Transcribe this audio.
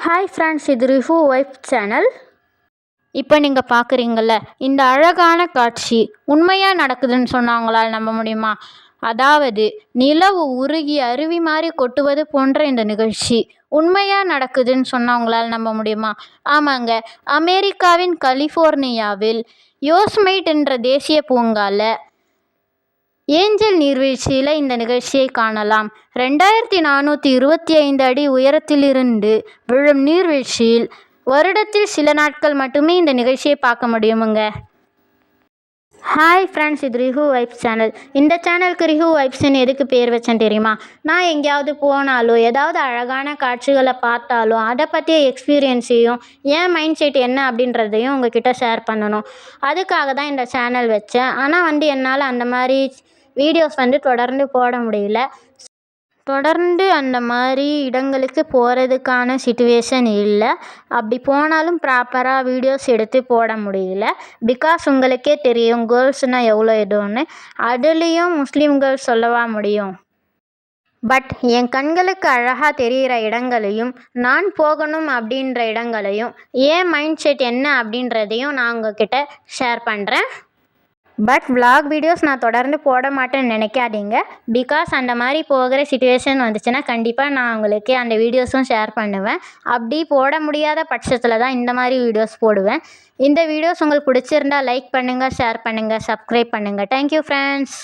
Hi friends இது ரிஃபு wife channel இப்போ நீங்கள் பார்க்குறீங்கள இந்த அழகான காட்சி உண்மையாக நடக்குதுன்னு சொன்னாங்களால் நம்ப முடியுமா? அதாவது நிலவு உருகி அருவி மாதிரி கொட்டுவது போன்ற இந்த நிகழ்ச்சி உண்மையாக நடக்குதுன்னு சொன்னவங்களால் நம்ப முடியுமா? ஆமாங்க அமெரிக்காவின் கலிஃபோர்னியாவில் யோஸ்மைட் என்ற தேசிய பூங்காவில் ஏஞ்சல் நீர்வீழ்ச்சியில் இந்த நிகழ்ச்சியை காணலாம். ரெண்டாயிரத்தி நானூற்றி இருபத்தி ஐந்து அடி உயரத்திலிருந்து விழும் நீர்வீழ்ச்சியில் வருடத்தில் சில நாட்கள் மட்டுமே இந்த நிகழ்ச்சியை பார்க்க முடியுமுங்க. ஹாய் ஃப்ரெண்ட்ஸ் இது ரிஹூ வைப்ஸ் சேனல். இந்த சேனலுக்கு ரிஹூ வைப்ஸ்ன்னு எதுக்கு பேர் வச்சேன் தெரியுமா? நான் எங்கேயாவது போனாலோ ஏதாவது அழகான காட்சிகளை பார்த்தாலோ அதை பற்றிய எக்ஸ்பீரியன்ஸையும் என் மைண்ட் செட் என்ன அப்படின்றதையும் உங்ககிட்ட ஷேர் பண்ணணும். அதுக்காக தான் இந்த சேனல் வச்சேன். ஆனால் வந்து என்னால் அந்த மாதிரி வீடியோஸ் வந்து தொடர்ந்து போட முடியல. தொடர்ந்து அந்த மாதிரி இடங்களுக்கு போகிறதுக்கான சுச்சுவேஷன் இல்லை. அப்படி போனாலும் ப்ராப்பராக வீடியோஸ் எடுத்து போட முடியல. பிகாஸ் உங்களுக்கே தெரியும் கேர்ள்ஸ்னால் எவ்வளோ இதுன்னு. அதுலேயும் முஸ்லீம் கேர்ள்ஸ் சொல்லவா முடியும்? பட் என் கண்களுக்கு அழகாக தெரிகிற இடங்களையும் நான் போகணும் அப்படின்ற இடங்களையும் ஏன் மைண்ட் செட் என்ன அப்படின்றதையும் நான் உங்ககிட்ட ஷேர் பண்ணுறேன் பட் விலாக் வீடியோஸ் நான் தொடர்ந்து போட மாட்டேன்னு நினைக்காதீங்க. பிகாஸ் அந்த மாதிரி போகிற சுச்சுவேஷன் வந்துச்சுன்னா கண்டிப்பாக நான் உங்களுக்கு அந்த வீடியோஸும் ஷேர் பண்ணுவேன். அப்படி போட முடியாத பட்சத்தில் தான் இந்த மாதிரி வீடியோஸ் போடுவேன். இந்த வீடியோஸ் உங்களுக்கு பிடிச்சிருந்தா லைக் பண்ணுங்கள் ஷேர் பண்ணுங்கள் சப்ஸ்கிரைப் பண்ணுங்கள் தேங்க்யூ ஃப்ரெண்ட்ஸ்